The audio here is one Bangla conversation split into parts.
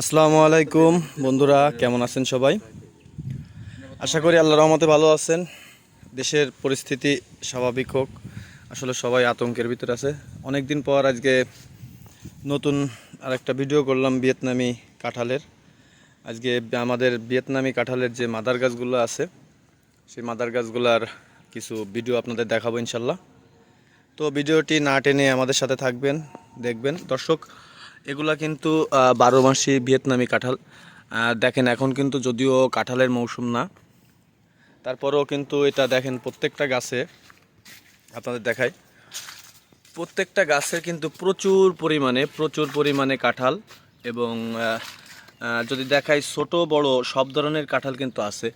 আসসালামু আলাইকুম। বন্ধুরা, কেমন আছেন সবাই? আশা করি আল্লাহ রহমতে ভালো আছেন। দেশের পরিস্থিতি স্বাভাবিক হোক। আসলে সবাই আতঙ্কের ভিতরে আছে। অনেক দিন পর আজকে নতুন আরেকটা ভিডিও করলাম ভিয়েতনামি কাঁঠালের। আজকে আমাদের ভিয়েতনামি কাঁঠালের যে মাদার গাছগুলো আছে, সেই মাদার গাছগুলার কিছু ভিডিও আপনাদের দেখাবো ইনশাল্লাহ। তো ভিডিওটি না টেনে আমাদের সাথে থাকবেন, দেখবেন। দর্শক এগুলা কিন্তু বারো মাসি ভিয়েতনামি কাঁঠাল। দেখেন এখন কিন্তু যদিও কাঁঠালের মৌসুম না, তারপরেও কিন্তু এটা দেখেন প্রত্যেকটা গাছে, আপনাদের দেখাই, প্রত্যেকটা গাছের কিন্তু প্রচুর পরিমাণে প্রচুর পরিমাণে কাঁঠাল এবং যদি দেখাই ছোট, বড় সব ধরনের কাঁঠাল কিন্তু আছে।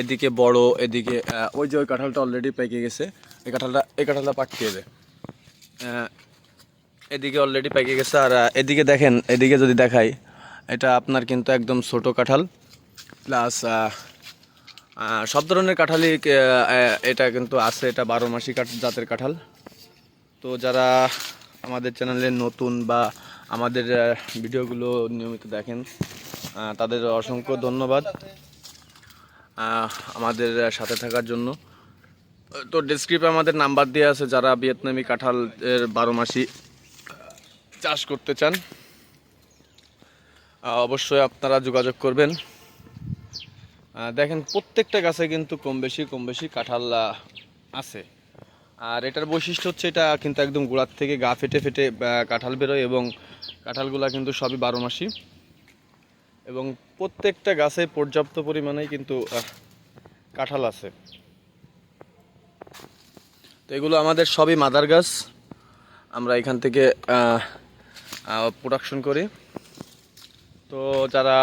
এদিকে বড়, এদিকে ওই যে ওই কাঁঠালটা অলরেডি পেকে গেছে, এই কাঁঠালটা এই কাঁঠালটা পাকিয়ে দেয় এদিকে অলরেডি পেকে গেছে। আর এদিকে দেখেন, এদিকে যদি দেখাই, এটা আপনার কিন্তু একদম ছোট কাঁঠাল। প্লাস সব ধরনের কাঁঠালই এটা কিন্তু আছে, এটা বারো মাসি জাতের কাঁঠাল। তো যারা আমাদের চ্যানেলে নতুন বা আমাদের ভিডিওগুলো নিয়মিত দেখেন তাদের অসংখ্য ধন্যবাদ। আমাদের সাথে থাকার জন্য। তো ডেসক্রিপে আমাদের নাম্বার দেওয়া আছে যারা ভিয়েতনামি কাঁঠাল এর বারো মাসি। চাষ করতে চান অবশ্যই আপনারা যোগাযোগ করবেন। দেখেন, প্রত্যেকটা গাছে কিন্তু কম বেশি কম বেশি কাঁঠাল আছে। আর এটার বৈশিষ্ট্য হচ্ছে এটা কিন্তু একদম গোড়ার থেকে গা ফেটে ফেটে কাঁঠাল বেরোয় এবং কাঁঠালগুলা কিন্তু সবই বারো মাসি। এবং প্রত্যেকটা গাছে পর্যাপ্ত পরিমাণেই কিন্তু কাঁঠাল আছে। তো এগুলো আমাদের সবই মাদার গাছ। আমরা এখান থেকে প্রোডাকশন করি। তো যারা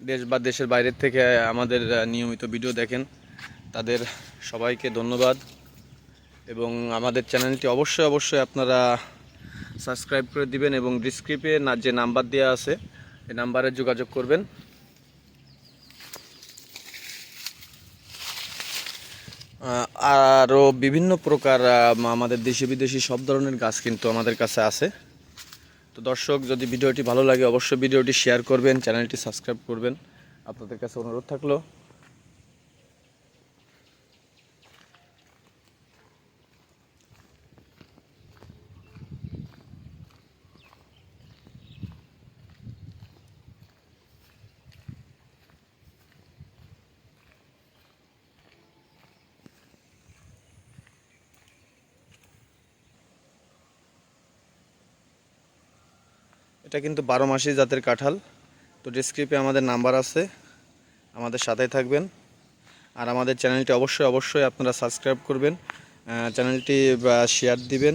দেশ বা দেশের বাইরের থেকে আমাদের নিয়মিত ভিডিও দেখেন, তাদের সবাইকে ধন্যবাদ। এবং আমাদের চ্যানেলটি অবশ্যই অবশ্যই আপনারা সাবস্ক্রাইব করে দিবেন এবং ডিসক্রিপে না, যে নাম্বার দেওয়া আছে, এই নাম্বারে যোগাযোগ করবেন। আরও বিভিন্ন প্রকার আমাদের দেশি বিদেশি সব ধরনের গাছ কিন্তু আমাদের কাছে আছে। তো দর্শক, যদি ভিডিওটি ভালো লাগে, অবশ্যই ভিডিওটি শেয়ার করবেন, চ্যানেলটি সাবস্ক্রাইব করবেন। আপনাদের কাছে অনুরোধ থাকল এটা কিন্তু বারো মাসি জাতের কাঁঠাল। তো ডিসক্রিপে আমাদের নাম্বার আছে। আমাদের সাথেই থাকবেন। আর আমাদের চ্যানেলটি অবশ্যই অবশ্যই আপনারা সাবস্ক্রাইব করবেন চ্যানেলটি শেয়ার দিবেন।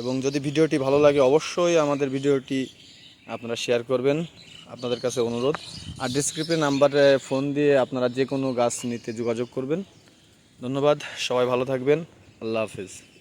এবং যদি ভিডিওটি ভালো লাগে, অবশ্যই আমাদের ভিডিওটি আপনারা শেয়ার করবেন। আপনাদের কাছে অনুরোধ। আর ডিসক্রিপে নাম্বারে ফোন দিয়ে আপনারা যে কোনো গাছ নিতে যোগাযোগ করবেন। ধন্যবাদ। সবাই ভালো থাকবেন। আল্লাহ হাফিজ।